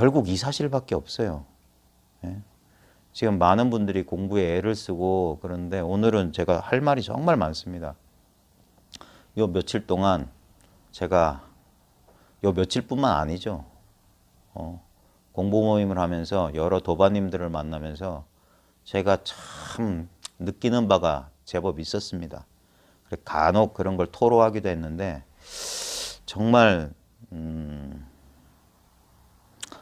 결국 이 사실밖에 없어요. 예. 지금 많은 분들이 공부에 애를 쓰고 그런데 오늘은 제가 할 말이 정말 많습니다. 요 며칠 동안 제가 요 며칠뿐만 아니죠. 어, 공부 모임을 하면서 여러 도반님들을 만나면서 제가 참 느끼는 바가 제법 있었습니다. 간혹 그런 걸 토로하기도 했는데 정말 음,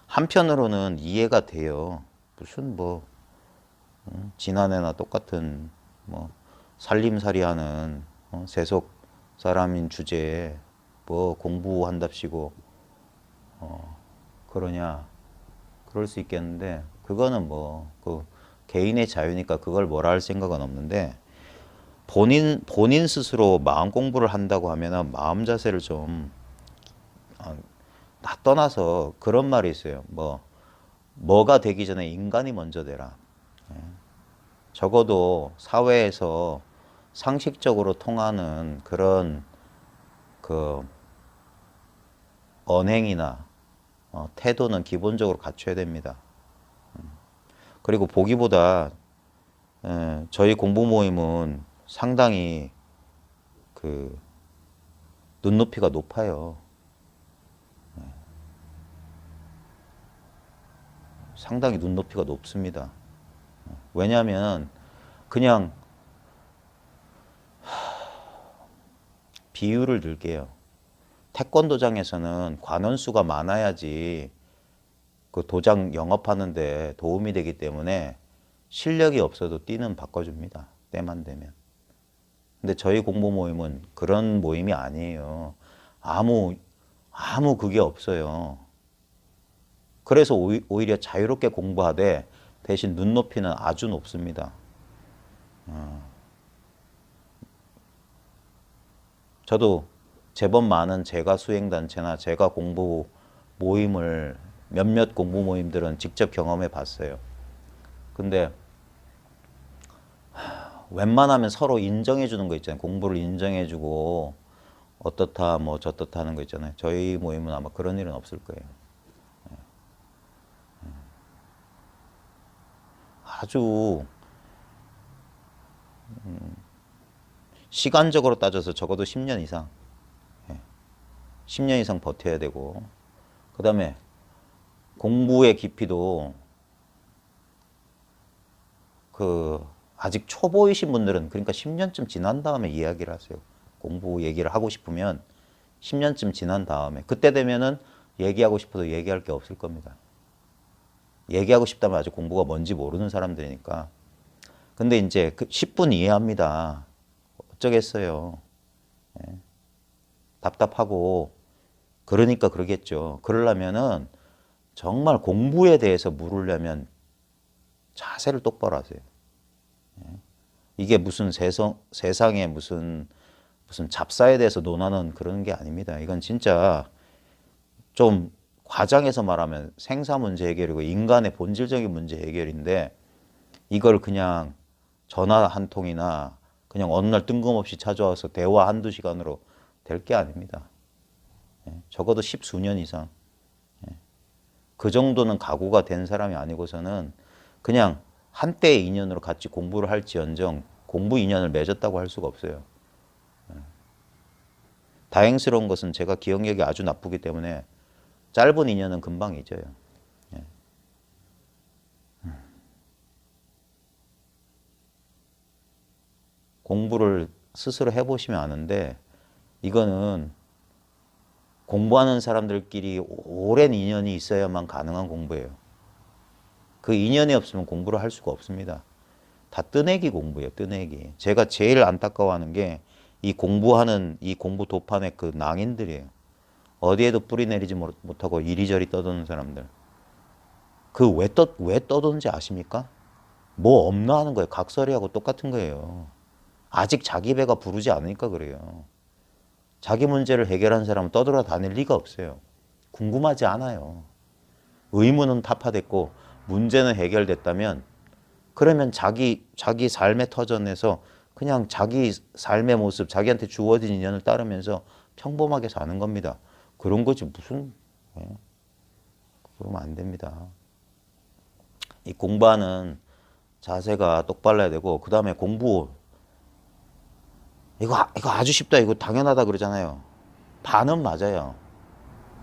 한편으로는 이해가 돼요. 무슨 뭐 음, 지난해나 똑같은 뭐 살림살이하는 어, 세속 사람인 주제에 뭐 공부한답시고 어, 그러냐 그럴 수 있겠는데 그거는 뭐 그 개인의 자유니까 그걸 뭐라 할 생각은 없는데 본인 본인 스스로 마음 공부를 한다고 하면은 마음 자세를 좀 아, 다 떠나서 그런 말이 있어요. 뭐 뭐가 되기 전에 인간이 먼저 되라. 예. 적어도 사회에서 상식적으로 통하는 그런 그 언행이나 어, 태도는 기본적으로 갖춰야 됩니다. 음. 그리고 보기보다 에, 저희 공부 모임은 상당히 그 눈높이가 높아요. 상당히 눈높이가 높습니다. 왜냐하면 그냥 비유를 들게요. 태권도장에서는 관원수가 많아야지 그 도장 영업하는데 도움이 되기 때문에 실력이 없어도 띠는 바꿔줍니다. 때만 되면. 근데 저희 공부 모임은 그런 모임이 아니에요. 아무, 아무 그게 없어요. 그래서 오히- 오히려 자유롭게 공부하되 대신 눈높이는 아주 높습니다. 어. 저도 제법 많은 제가 수행단체나 제가 공부 모임을 몇몇 공부 모임들은 직접 경험해 봤어요. 근데 하, 웬만하면 서로 인정해 주는 거 있잖아요. 공부를 인정해 주고 어떻다 뭐 저떻다 하는 거 있잖아요. 저희 모임은 아마 그런 일은 없을 거예요. 예. 음. 아주 음, 시간적으로 따져서 적어도 10년 이상 10년 이상 버텨야 되고 그 다음에 공부의 깊이도 그 아직 초보이신 분들은 그러니까 10년쯤 지난 다음에 이야기를 하세요. 공부 얘기를 하고 싶으면 10년쯤 지난 다음에 그때 되면은 얘기하고 싶어도 얘기할 게 없을 겁니다. 얘기하고 싶다면 아직 공부가 뭔지 모르는 사람들이니까. 근데 이제 그 10분 이해합니다. 어쩌겠어요. 예. 답답하고 그러니까 그러겠죠. 그러려면은 정말 공부에 대해서 물으려면 자세를 똑바로 하세요. 예. 이게 무슨 세상, 세상에 무슨 무슨 잡사에 대해서 논하는 그런 게 아닙니다. 이건 진짜 좀 과장해서 말하면 생사 문제 해결이고 인간의 본질적인 문제 해결인데 이걸 그냥 전화 한 통이나 그냥 어느 날 뜬금없이 찾아와서 대화 한두 시간으로 될 게 아닙니다. 예, 적어도 십수년 이상. 예, 그 정도는 각오가 된 사람이 아니고서는 그냥 한때의 인연으로 같이 공부를 할지언정 공부 인연을 맺었다고 할 수가 없어요. 예. 다행스러운 것은 제가 기억력이 아주 나쁘기 때문에 짧은 인연은 금방 잊어요. 예. 음. 공부를 스스로 해보시면 아는데 이거는 공부하는 사람들끼리 오랜 인연이 있어야만 가능한 공부예요. 그 인연이 없으면 공부를 할 수가 없습니다. 다 뜨내기 공부예요, 뜨내기. 제가 제일 안타까워하는 게 이 공부하는 이 공부 도판의 그 낭인들이에요. 어디에도 뿌리 내리지 못- 못하고 이리저리 떠도는 사람들. 그 왜 떠, 왜 떠도는지 아십니까? 뭐 없나 하는 거예요. 각설이하고 똑같은 거예요. 아직 자기 배가 부르지 않으니까 그래요. 자기 문제를 해결한 사람은 떠돌아 다닐 리가 없어요. 궁금하지 않아요. 의문은 타파됐고 문제는 해결됐다면 그러면 자기 자기 삶의 터전에서 그냥 자기 삶의 모습, 자기한테 주어진 인연을 따르면서 평범하게 사는 겁니다. 그런 거지 무슨 예. 그러면 안 됩니다. 이 공부하는 자세가 똑발라야 되고 그 다음에 공부 이거 아- 이거 아주 쉽다 이거 당연하다 그러잖아요. 반은 맞아요.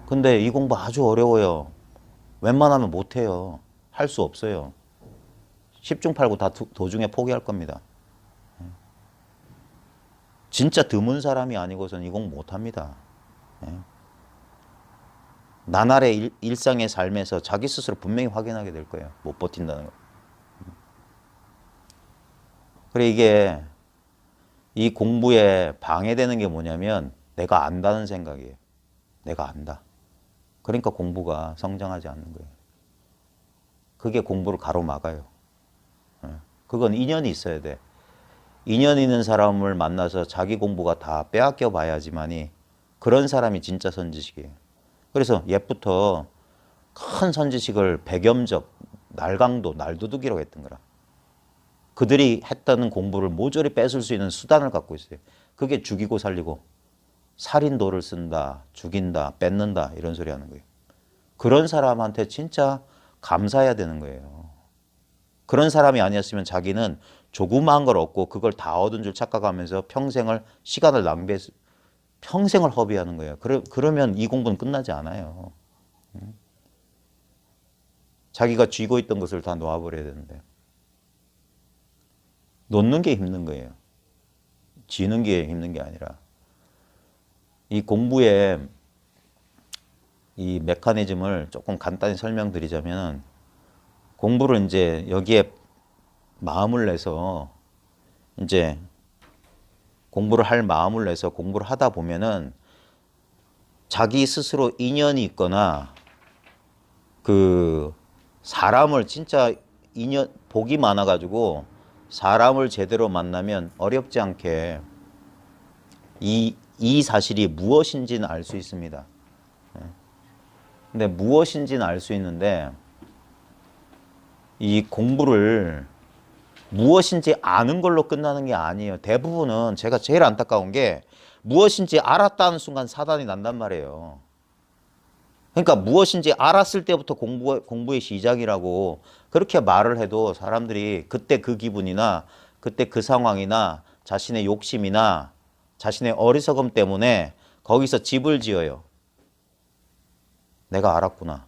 근데 이 공부 아주 어려워요. 웬만하면 못해요. 할 수 없어요. 10중 8구 다 도- 도중에 포기할 겁니다. 진짜 드문 사람이 아니고서는 이 공부 못합니다. 예. 나날의 일, 일상의 삶에서 자기 스스로 분명히 확인하게 될 거예요. 못 버틴다는 거. 그래 이게 이 공부에 방해되는 게 뭐냐면 내가 안다는 생각이에요. 내가 안다. 그러니까 공부가 성장하지 않는 거예요. 그게 공부를 가로막아요. 예. 그건 인연이 있어야 돼. 인연 있는 사람을 만나서 자기 공부가 다 빼앗겨 봐야지만이 그런 사람이 진짜 선지식이에요. 그래서 옛부터 큰 선지식을 백염적, 날강도, 날도둑이라고 했던 거라. 그들이 했다는 공부를 모조리 뺏을 수 있는 수단을 갖고 있어요. 그게 죽이고 살리고 살인도를 쓴다, 죽인다, 뺏는다 이런 소리 하는 거예요. 그런 사람한테 진짜 감사해야 되는 거예요. 그런 사람이 아니었으면 자기는 조그마한 걸 얻고 그걸 다 얻은 줄 착각하면서 평생을 시간을 낭비해 평생을 허비하는 거예요. 그러, 그러면 이 공부는 끝나지 않아요. 음. 자기가 쥐고 있던 것을 다 놓아버려야 되는데 놓는 게 힘든 거예요. 쥐는 게 힘든 게 아니라 이 공부의 이 메커니즘을 조금 간단히 설명드리자면 공부를 이제 여기에 마음을 내서 이제 공부를 할 마음을 내서 공부를 하다 보면은 자기 스스로 인연이 있거나 그 사람을 진짜 인연 복이 많아 가지고 사람을 제대로 만나면 어렵지 않게 이, 이 사실이 무엇인지는 알 수 있습니다. 예. 근데 무엇인지는 알 수 있는데 이 공부를 무엇인지 아는 걸로 끝나는 게 아니에요. 대부분은 제가 제일 안타까운 게 무엇인지 알았다는 순간 사단이 난단 말이에요. 그러니까 무엇인지 알았을 때부터 공부, 공부의 시작이라고 그렇게 말을 해도 사람들이 그때 그 기분이나 그때 그 상황이나 자신의 욕심이나 자신의 어리석음 때문에 거기서 집을 지어요. 내가 알았구나.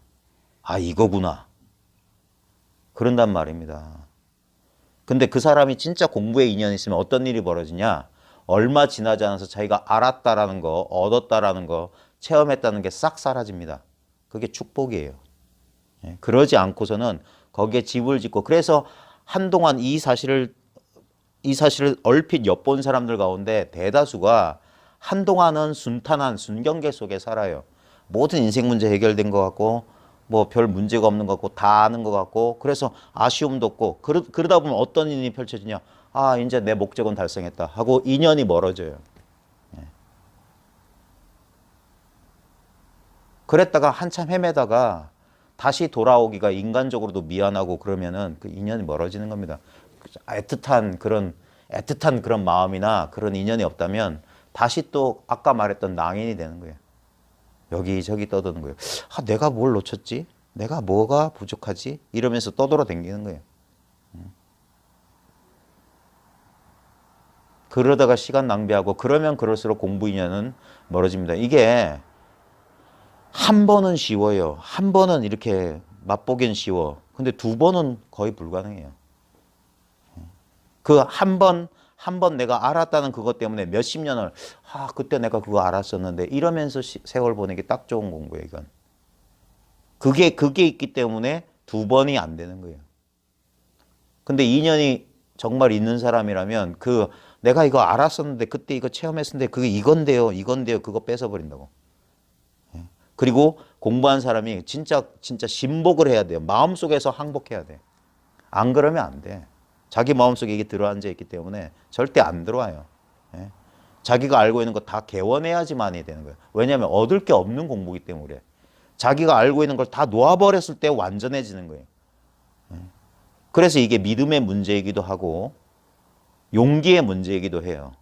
아, 이거구나. 그런단 말입니다. 근데 그 사람이 진짜 공부에 인연이 있으면 어떤 일이 벌어지냐? 얼마 지나지 않아서 자기가 알았다라는 거, 얻었다라는 거, 체험했다는 게 싹 사라집니다. 그게 축복이에요. 예, 그러지 않고서는 거기에 집을 짓고 그래서 한동안 이 사실을 이 사실을 얼핏 엿본 사람들 가운데 대다수가 한동안은 순탄한 순경계 속에 살아요. 모든 인생 문제 해결된 것 같고 뭐 별 문제가 없는 것 같고 다 아는 것 같고 그래서 아쉬움도 없고 그러, 그러다 보면 어떤 일이 펼쳐지냐 아 이제 내 목적은 달성했다 하고 인연이 멀어져요. 예. 그랬다가 한참 헤매다가 다시 돌아오기가 인간적으로도 미안하고 그러면은 그 인연이 멀어지는 겁니다. 애틋한 그런 애틋한 그런 마음이나 그런 인연이 없다면 다시 또 아까 말했던 낭인이 되는 거예요. 여기저기 떠드는 거예요. 아, 내가 뭘 놓쳤지? 내가 뭐가 부족하지? 이러면서 떠돌아 댕기는 거예요. 음. 그러다가 시간 낭비하고 그러면 그럴수록 공부 인연은 멀어집니다. 이게 한 번은 쉬워요. 한 번은 이렇게 맛보기엔 쉬워. 근데 두 번은 거의 불가능해요. 그 한 번, 한 번 내가 알았다는 그것 때문에 몇십 년을, 아, 그때 내가 그거 알았었는데 이러면서 시- 세월 보내기 딱 좋은 공부예요, 이건. 그게, 그게 있기 때문에 두 번이 안 되는 거예요. 근데 인연이 정말 있는 사람이라면 그 내가 이거 알았었는데 그때 이거 체험했었는데 그게 이건데요, 이건데요, 그거 뺏어버린다고. 예. 그리고 공부한 사람이 진짜 진짜 신복을 해야 돼요. 마음속에서 항복해야 돼. 안 그러면 안 돼. 자기 마음속에 이게 들어앉아 있기 때문에 절대 안 들어와요. 예. 자기가 알고 있는 거 다 개원해야지만이 되는 거예요. 왜냐하면 얻을 게 없는 공부이기 때문에 그래. 자기가 알고 있는 걸 다 놓아버렸을 때 완전해지는 거예요. 예. 그래서 이게 믿음의 문제이기도 하고 용기의 문제이기도 해요.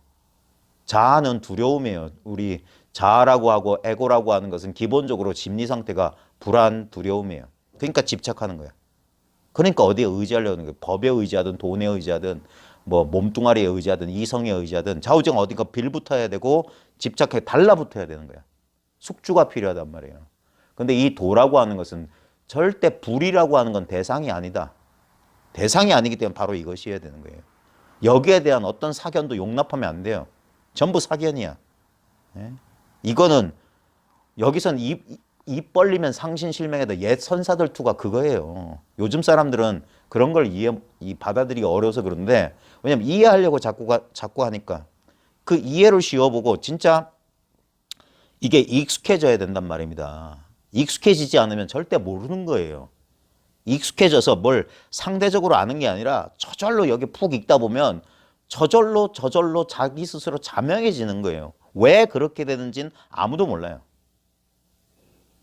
자아는 두려움이에요. 우리 자아라고 하고 에고라고 하는 것은 기본적으로 심리 상태가 불안, 두려움이에요. 그러니까 집착하는 거야. 그러니까 어디에 의지하려는 거야. 법에 의지하든 돈에 의지하든 뭐 몸뚱아리에 의지하든 이성에 의지하든 좌우정 어딘가 빌붙어야 되고 집착해 달라붙어야 되는 거야. 숙주가 필요하단 말이에요. 근데 이 도라고 하는 것은 절대 불이라고 하는 건 대상이 아니다. 대상이 아니기 때문에 바로 이것이어야 되는 거예요. 여기에 대한 어떤 사견도 용납하면 안 돼요. 전부 사견이야. 예? 이거는 여기선 입, 입 벌리면 상신 실명에다 옛 선사들 투가 그거예요. 요즘 사람들은 그런 걸 이해 이 받아들이기 어려워서 그런데 왜냐면 이해하려고 자꾸 가, 자꾸 하니까 그 이해를 쉬워보고 진짜 이게 익숙해져야 된단 말입니다. 익숙해지지 않으면 절대 모르는 거예요. 익숙해져서 뭘 상대적으로 아는 게 아니라 저절로 여기 푹 읽다 보면 저절로 저절로 자기 스스로 자명해지는 거예요. 왜 그렇게 되는지는 아무도 몰라요.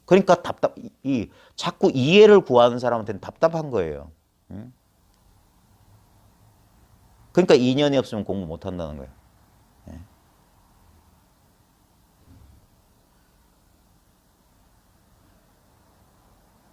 그러니까 답답 이- 이 자꾸 이해를 구하는 사람한테는 답답한 거예요. 응? 그러니까 인연이 없으면 공부 못 한다는 거예요.